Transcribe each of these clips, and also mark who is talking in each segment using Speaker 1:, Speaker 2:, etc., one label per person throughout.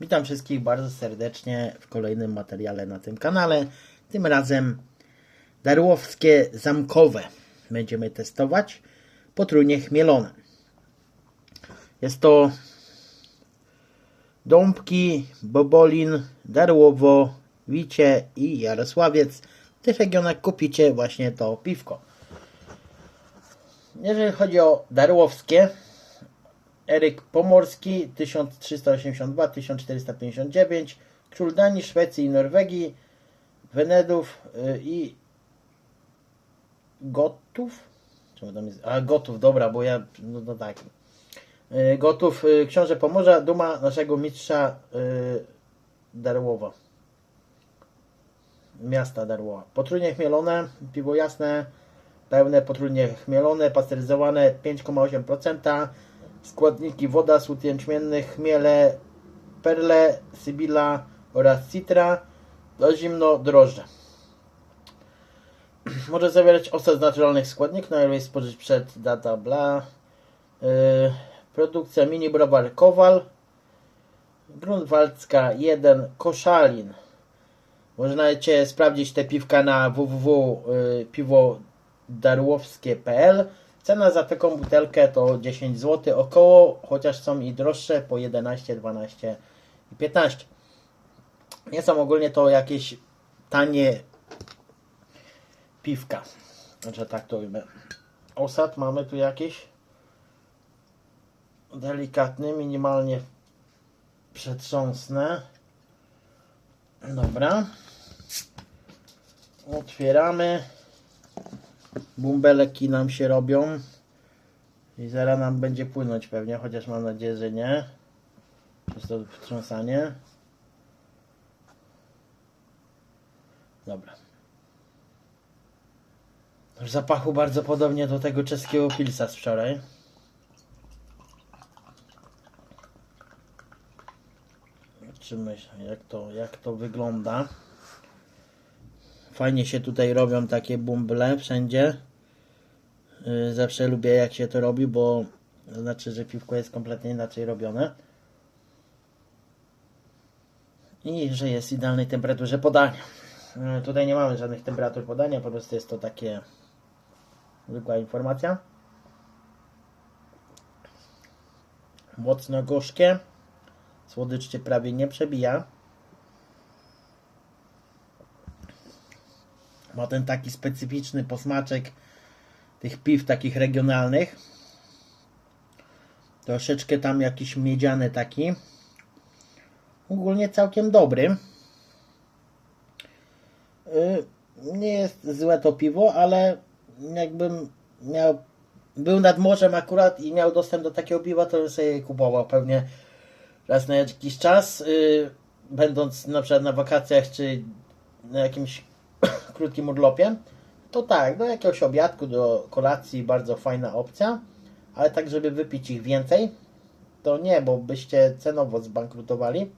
Speaker 1: Witam wszystkich bardzo serdecznie w kolejnym materiale na tym kanale. Tym razem darłowskie zamkowe będziemy testować potrójnie chmielone. Jest to Dąbki, Bobolin, Darłowo, Wicie i Jarosławiec. W tych regionach kupicie właśnie to piwko. Jeżeli chodzi o darłowskie, Eryk Pomorski 1382-1459, król Danii, Szwecji i Norwegii, Wenedów y, i Gotów? Czemu tam jest? A, Gotów, dobra, bo ja, no, no tak. Y, Gotów, y, książę Pomorza, duma naszego mistrza Darłowa. Miasta Darłowa. Potrójnie chmielone, piwo jasne, pełne potrójnie chmielone, pasteryzowane 5,8%. Składniki woda, słód jęczmienny, chmiele, perle, sybila oraz citra, do zimno drożdże. Może zawierać osad naturalnych składników, najlepiej spożyć przed data bla. Yy, produkcja mini browar Kowal. Grunwaldzka 1 Koszalin. Możecie sprawdzić te piwka na www.piwodarłowskie.pl Cena za taką butelkę to 10 zł około, chociaż są i droższe po 11, 12 i 15. Nie są ogólnie to jakieś tanie piwka, że tak to ujmę. Osad mamy tu jakiś delikatny, minimalnie przetrząsnę. Dobra. Otwieramy. Bumbeleki nam się robią. I zaraz nam będzie płynąć pewnie, chociaż mam nadzieję, że nie. Przez to wtrząsanie. Dobra. W zapachu bardzo podobnie do tego czeskiego pilsa z wczoraj. Zobaczymy jak to, jak to wygląda. Fajnie się tutaj robią takie bumble wszędzie. Yy, Zawsze lubię jak się to robi, bo znaczy, że piwko jest kompletnie inaczej robione. I że jest idealnej temperaturze podania. Yy, Tutaj nie mamy żadnych temperatur podania, po prostu jest to takie zwykła informacja. Mocno gorzkie. Słodycz cię prawie nie przebija. Ma ten taki specyficzny posmaczek tych piw takich regionalnych. Troszeczkę tam jakiś miedziany taki. Ogólnie całkiem dobry. Yy, Nie jest złe to piwo, ale jakbym miał był nad morzem akurat i miał dostęp do takiego piwa, to sobie je kupował pewnie raz na jakiś czas, yy, będąc na przykład na wakacjach czy na jakimś krótkim urlopie, to tak, do jakiegoś obiadku, do kolacji bardzo fajna opcja, ale tak, żeby wypić ich więcej, to nie, bo byście cenowo zbankrutowali.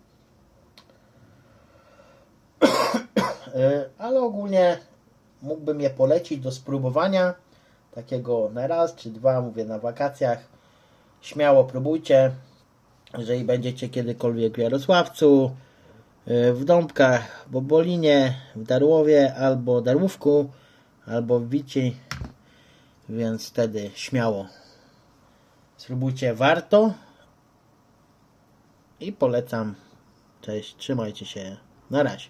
Speaker 1: Ale ogólnie mógłbym je polecić do spróbowania, takiego na raz czy dwa, mówię na wakacjach. Śmiało próbujcie, jeżeli będziecie kiedykolwiek w Jarosławcu, w Dąbkach, Bobolinie, w Darłowie, albo Darłówku, albo w Wici, więc wtedy śmiało spróbujcie, warto i polecam. Cześć, trzymajcie się, na razie.